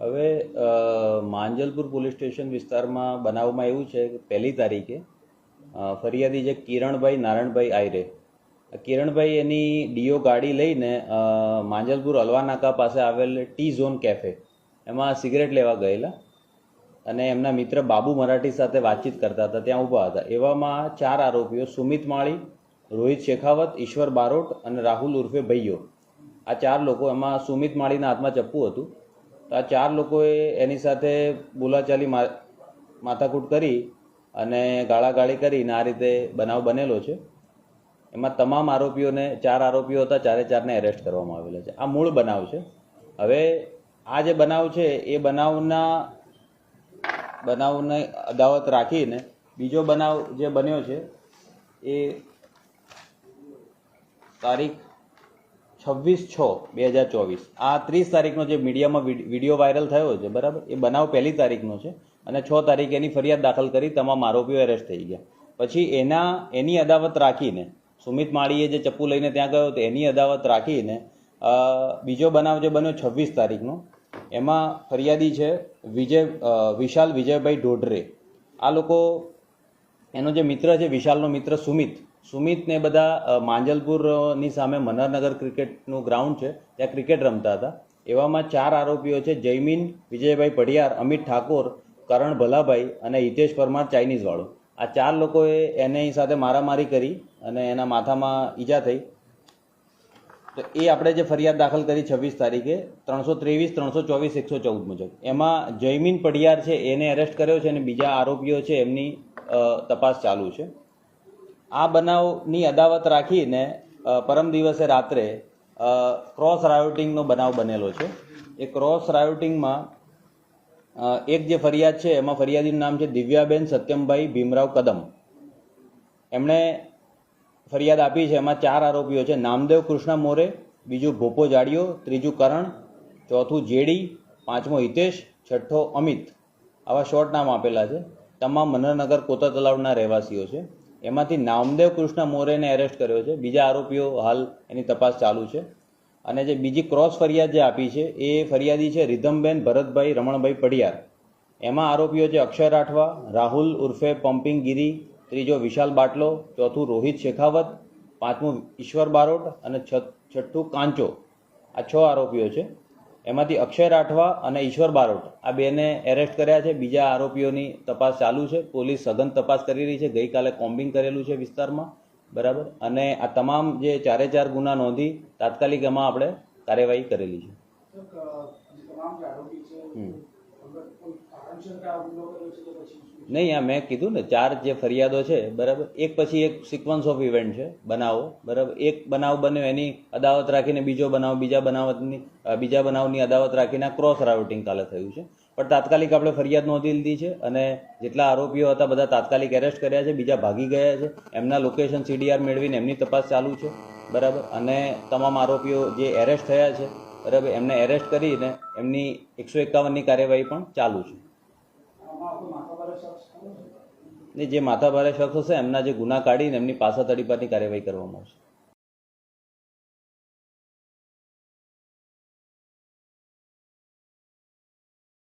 હવે Manjalpur police station વિસ્તારમાં બનાવમાં એવું છે કે પહેલી તારીખે ફરિયાદી જે કિરણભાઈ નારાયણભાઈ આયરે કિરણભાઈ એની ડીઓ ગાડી લઈને માંજલપુર અલવાનાકા પાસે આવેલ ટી ઝોન કેફે, એમાં સિગરેટ લેવા ગયેલા અને એમના મિત્ર બાબુ મરાઠી સાથે વાતચીત કરતા હતા, ત્યાં ઊભા હતા. એવામાં ચાર આરોપીઓ, સુમિત માળી, રોહિત શેખાવત, ઈશ્વર બારોટ અને રાહુલ ઉર્ફે ભૈયો. આ ચાર લોકો એમાં સુમિત માળીના હાથમાં ચપ્પુ હતું. તો આ ચાર લોકોએ એની સાથે બોલાચાલી માથાકૂટ કરી અને ગાળાગાળી કરીને આ રીતે બનાવ બનેલો છે. એમાં તમામ આરોપીઓને, ચાર આરોપીઓ હતા, ચારે ચારને એરેસ્ટ કરવામાં આવેલા છે. આ મૂળ બનાવ છે. હવે આ જે બનાવ છે, એ બનાવના, બનાવને અદાવત રાખીને બીજો બનાવ જે બન્યો છે, એ તારીખ છવ્વીસ છ, બે હજાર ચોવીસ. આ ત્રીસ તારીખનો જે મીડિયામાં વિડ- વીડિયો વાયરલ થયો છે, બરાબર? એ બનાવ પહેલી તારીખનો છે અને છ તારીખે એની ફરિયાદ દાખલ કરી તમામ આરોપીઓ એરેસ્ટ થઈ ગયા. પછી એના, એની અદાવત રાખીને, સુમિત માળીએ જે ચપ્પુ લઈને ત્યાં ગયો તો એની અદાવત રાખીને બીજો બનાવ જે બન્યો છવ્વીસ તારીખનો, એમાં ફરિયાદી છે વિજય વિશાલ વિજયભાઈ ઢોઢરે. આ લોકો, એનો જે મિત્ર છે, વિશાલનો મિત્ર સુમિત સુમિત ને બધા માંજલપુરની સામે મનહરનગર ક્રિકેટનું ગ્રાઉન્ડ છે, ત્યાં ક્રિકેટ રમતા હતા. એવામાં ચાર આરોપીઓ છે, જયમીન, વિજયભાઈ પઢિયાર, અમિત ઠાકોર, કરણ ભલાભાઈ અને હિતેશ પરમાર ચાઇનીઝવાળો આ ચાર લોકોએ એની સાથે મારામારી કરી અને એના માથામાં ઈજા થઈ. તો એ આપણે જે ફરિયાદ દાખલ કરી છવ્વીસ તારીખે, ત્રણસો ત્રેવીસ, ત્રણસો ચોવીસ, એકસો ચૌદ મુજબ. એમાં જયમીન પડિયાર છે, એને એરેસ્ટ કર્યો છે અને બીજા આરોપીઓ છે, એમની તપાસ ચાલુ છે. આ બનાવની અદાવત રાખીને પરમ દિવસે રાત્રે ક્રોસ રાયોટિંગનો બનાવ બનેલો છે. એ ક્રોસ રાયોટિંગમાં એક જે ફરિયાદ છે, એમાં ફરિયાદીનું નામ છે દિવ્યાબેન સત્યમભાઈ ભીમરાવ કદમ. એમણે ફરિયાદ આપી છે, એમાં ચાર આરોપીઓ છે. નામદેવ કૃષ્ણ મોરે, બીજું ભોપો જાડિયો, ત્રીજું કરણ, ચોથું જેડી, પાંચમો હિતેશ, છઠ્ઠો અમિત. આવા શોર્ટ નામ આપેલા છે. તમામ મનરનગર કોતા તલાવના રહેવાસીઓ છે. એમાંથી નામદેવ કૃષ્ણ મોરેને એરેસ્ટ કર્યો છે. બીજા આરોપીઓ હાલ એની તપાસ ચાલુ છે. અને જે બીજી ક્રોસ ફરિયાદ જે આપી છે, એ ફરિયાદી છે રિધમબેન ભરતભાઈ રમણભાઈ પડિયાર એમાં આરોપીઓ છે અક્ષય રાઠવા, રાહુલ ઉર્ફે પમ્પિંગ ગીરી ત્રીજો વિશાલ બાટલો, ચોથું રોહિત શેખાવત, પાંચમું ઈશ્વર બારોટ અને છઠ્ઠું કાંચો. આ છ આરોપીઓ છે. એમાંથી અક્ષય રાઠવા અને ઈશ્વર બારોટ આ બેને એરેસ્ટ કર્યા છે. બીજા આરોપીઓની તપાસ ચાલુ છે. પોલીસ સઘન તપાસ કરી રહી છે. ગઈકાલે કોમ્બિંગ કરેલું છે વિસ્તારમાં. બરાબર? અને આ તમામ જે ચારે ચાર ગુના નોંધી તાત્કાલિક એમાં આપણે કાર્યવાહી કરેલી છે. હમ. નહીં, આ મેં કીધું ને, ચાર જે ફરિયાદો છે, બરાબર? એક પછી એક સિક્વન્સ ઓફ ઇવેન્ટ છે, બનાવો, બરાબર? એક બનાવ બન્યો, એની અદાવત રાખીને બીજો બનાવ, બીજા બનાવતની બીજા બનાવની અદાવત રાખીને ક્રોસ રાઉટિંગ કાલે થયું છે. પણ તાત્કાલિક આપણે ફરિયાદ નોંધી લીધી છે અને જેટલા આરોપીઓ હતા, બધા તાત્કાલિક એરેસ્ટ કર્યા છે, બીજા ભાગી ગયા છે. એમના લોકેશન સીડીઆર મેળવીને એમની તપાસ ચાલુ છે, બરાબર? અને તમામ આરોપીઓ જે એરેસ્ટ થયા છે, બરાબર? એમને એરેસ્ટ કરીને એમની એકસો એકાવનની કાર્યવાહી પણ ચાલુ છે આમાં કોઈ માથાભારે શખ્સ ખરો છે ને જે માથાભારે શખ્સ હશે, એમના જે ગુના કાઢીને એમની પાછા તડીપાની કાર્યવાહી કરવામાં આવશે.